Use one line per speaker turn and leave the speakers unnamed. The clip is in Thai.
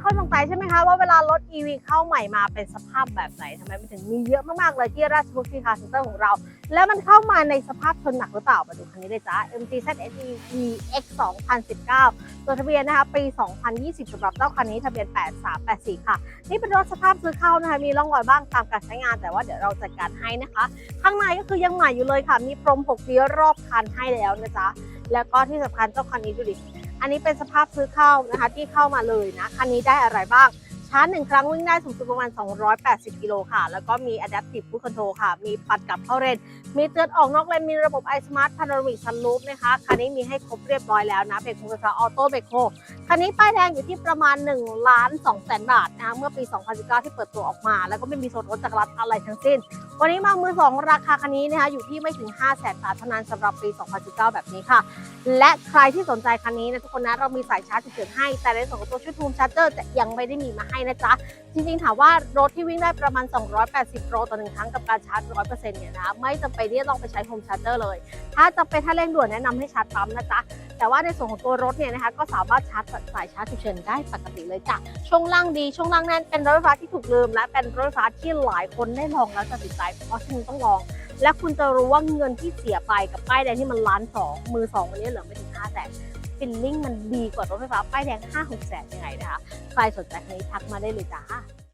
เข้าใจใช่ไหมคะว่าเวลารถ EV เข้าใหม่มาเป็นสภาพแบบไหนทำไมมันถึงมีเยอะมากๆเลยที่ราชบุรีคาร์เซ็นเตอร์ของเรา แล้วมันเข้ามาในสภาพชนหนักหรือเปล่ามาดูคันนี้เลยจ้า MG ZSE EX 2019 ตัวทะเบียนนะคะปี 2020สำหรับเจ้าคันนี้ทะเบียน 8384 ค่ะ นี่เป็นรถสภาพซื้อเข้านะคะมีร่องรอยบ้างตามการใช้งาน แต่ว่าเดี๋ยวเราจัดการให้นะคะ ข้างในก็คือยังใหม่อยู่เลยค่ะ มีพรม6เลี้ยวรอบคันให้แล้วนะจ๊ะแล้วก็ที่สำคัญเจ้าคันนี้ดูดิ อันนี้เป็นสภาพซื้อเข้านะคะที่เข้ามาเลยนะ คันนี้ได้อะไรบ้างชาร์จหนึ่งครั้งวิ่งได้สูงสุดประมาณ 280 กิโลค่ะ แล้วก็มี Adaptive Cruise Control ค่ะ มีปัดกลับเข้าเลนมีเตือนออกนอกเลน มีระบบ iSmart Panoramic Sunroof นะคะ คันนี้มีให้ครบเรียบร้อยแล้วนะเบรกมือไฟฟ้าออโต้เบรกโฮคันนี้ป้ายแดงอยู่ที่ประมาณ1ล้าน2แสนบาทนะคะ เมื่อปี 2019 ที่เปิดตัวออกมา แล้วก็ไม่มีส่วนลดจากรัฐอะไรทั้งสิ้น วันนี้มามือสองราคาคันนี้นะคะอยู่ที่ไม่ถึง 5 0 0แสนบาทเท่านั้นสำหรับปี 2019 แบบนี้ค่ะ และใครที่สนใจคันนี้นะทุกคนนะเรามีสายชาร์จฉุกเฉินให้ แต่ในส่วนของตัวชุดทูมชาร์เจอร์จะยังไม่ได้มีมาให้นะจ๊ะ จริงๆ ถามว่ารถที่วิ่งได้ประมาณ 280โลต่อหนึ่งครั้งกับการชาร์จ 100%เนี่ยนะไม่จำเป็นที่จะต้องไปใช้โฮมชาร์เจอร์เลย ถ้าจะเป็นถ้าเร่งด่วนแนะนำให้ชาร์จปั๊มนะจ๊ะ แต่ว่าในส่วนของตัวรถเนี่ยนะคะก็สามารถชาร์จสายชาร์จฉุกเฉินได้ปกติเลยจ้ะช่วงล่างดีช่วงล่างแน่นเป็นรถไฟฟ้าที่ถูกลืม และเป็นรถไฟฟ้าที่หลายคนได้ลองแล้วจะติดใจเพราะฉะนั้นต้องลองและคุณจะรู้ว่าเงินที่เสียไปกับป้ายแดงที่มันล้านสองมือสองวันนี้เหลือไม่ถึงห้าแสนฟิลลิ่งมันดีกว่ารถไฟฟ้าป้ายแดงห้าหกแสนยังไงนะคะ ใครสนใจคันนี้ทักมาได้เลยจ้า